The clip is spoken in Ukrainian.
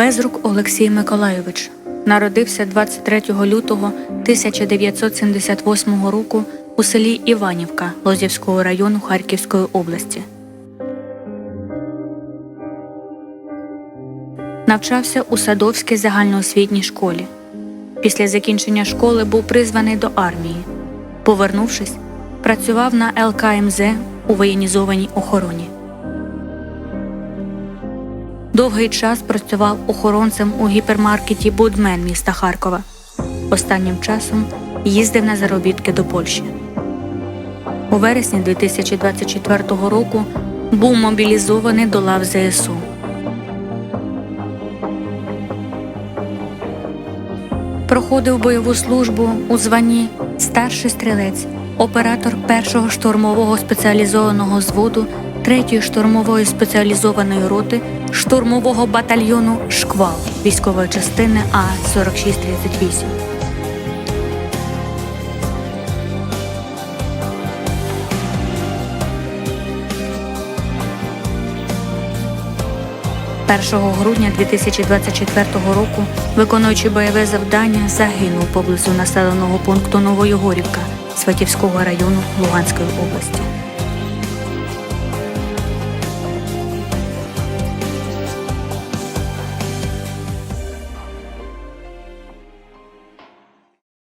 Безрук Олексій Миколайович народився 23 лютого 1978 року у селі Іванівка Лозівського району Харківської області. Навчався у Садовській загальноосвітній школі. Після закінчення школи був призваний до армії. Повернувшись, працював на ЛКМЗ у воєнізованій охороні. Довгий час працював охоронцем у гіпермаркеті Будмен міста Харкова. Останнім часом їздив на заробітки до Польщі. У вересні 2024 року був мобілізований до лав ЗСУ. Проходив бойову службу у званні старший стрілець, оператор першого штурмового спеціалізованого зводу 3-ї штурмової спеціалізованої роти штурмового батальйону Шквал військової частини А 4638. Першого грудня 2024 року, виконуючи бойове завдання, загинув поблизу населеного пункту Новоєгорівка Сватівського району Луганської області.